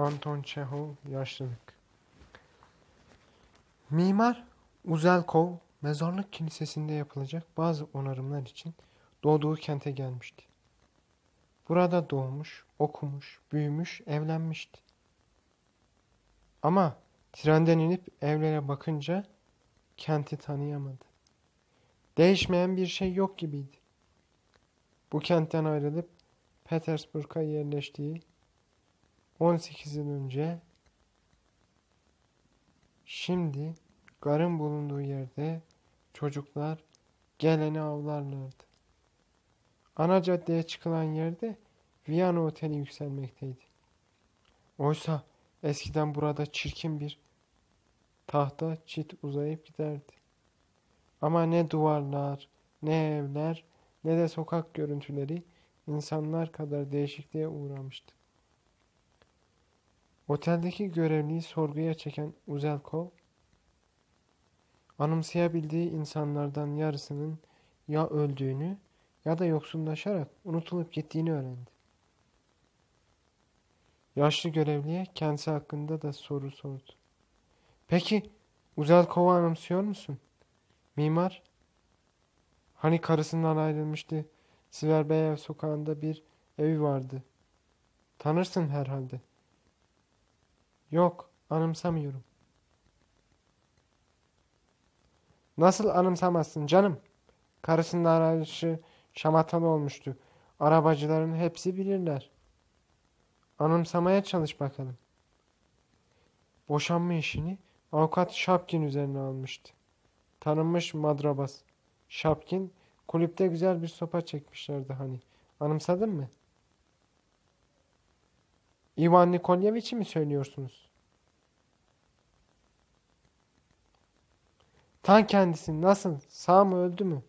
Anton Çehov Yaşlılık Mimar Uzelkov mezarlık kilisesinde yapılacak bazı onarımlar için doğduğu kente gelmişti. Burada doğmuş, okumuş, büyümüş, evlenmişti. Ama trenden inip evlere bakınca kenti tanıyamadı. Değişmeyen bir şey yok gibiydi. Bu kentten ayrılıp Petersburg'a yerleştiği 18 yıl önce şimdi garın bulunduğu yerde çocuklar geleni avlarlardı. Ana caddeye çıkılan yerde Viyana Oteli yükselmekteydi. Oysa eskiden burada çirkin bir tahta çit uzayıp giderdi. Ama ne duvarlar, ne evler, ne de sokak görüntüleri insanlar kadar değişikliğe uğramıştı. Oteldeki görevliyi sorguya çeken Uzelkov, anımsayabildiği insanlardan yarısının ya öldüğünü ya da yoksunlaşarak unutulup gittiğini öğrendi. Yaşlı görevliye kendisi hakkında da soru sordu. Peki Uzelkov'u anımsıyor musun? Mimar? Hani karısından ayrılmıştı. Siverbeyev sokağında bir evi vardı. Tanırsın herhalde. Yok, anımsamıyorum. Nasıl anımsamazsın canım? Karısının arayışı şamatalı olmuştu. Arabacıların hepsi bilirler. Anımsamaya çalış bakalım. Boşanma işini avukat Şapkin üzerine almıştı. Tanınmış madrabas. Şapkin kulüpte güzel bir sopa çekmişlerdi hani. Anımsadın mı? İvan Nikolyeviç'i mi söylüyorsunuz? Tan kendisi nasıl? Sağ mı öldü mü?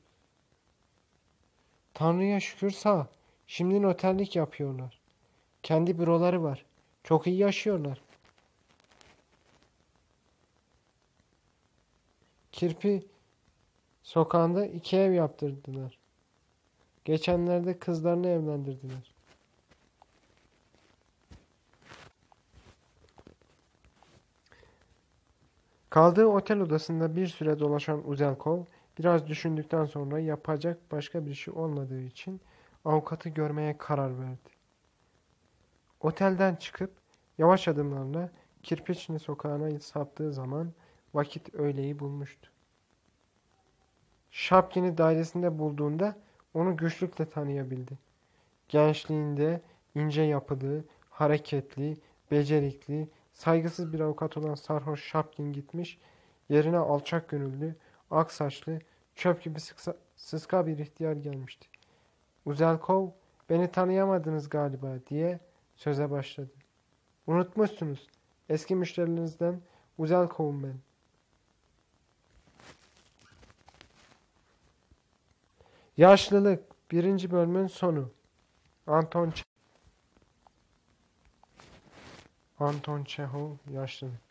Tanrı'ya şükür sağ. Şimdi noterlik yapıyorlar. Kendi büroları var. Çok iyi yaşıyorlar. Kirpi sokağında iki ev yaptırdılar. Geçenlerde kızlarını evlendirdiler. Kaldığı otel odasında bir süre dolaşan Uzelkov biraz düşündükten sonra yapacak başka bir şey olmadığı için avukatı görmeye karar verdi. Otelden çıkıp yavaş adımlarla Kirpiçni sokağına saptığı zaman vakit öğleyi bulmuştu. Şapkin'i dairesinde bulduğunda onu güçlükle tanıyabildi. Gençliğinde ince yapılı, hareketli, becerikli, saygısız bir avukat olan sarhoş Şapkin gitmiş, yerine alçak gönüllü, ak saçlı, çöp gibi sıksa, sıska bir ihtiyar gelmişti. Uzelkov, beni tanıyamadınız galiba diye söze başladı. Unutmuşsunuz, eski müşterilerinizden Uzelkov'um ben. Yaşlılık birinci bölümün sonu. Anton Ç Anton Çehov Yaşlılık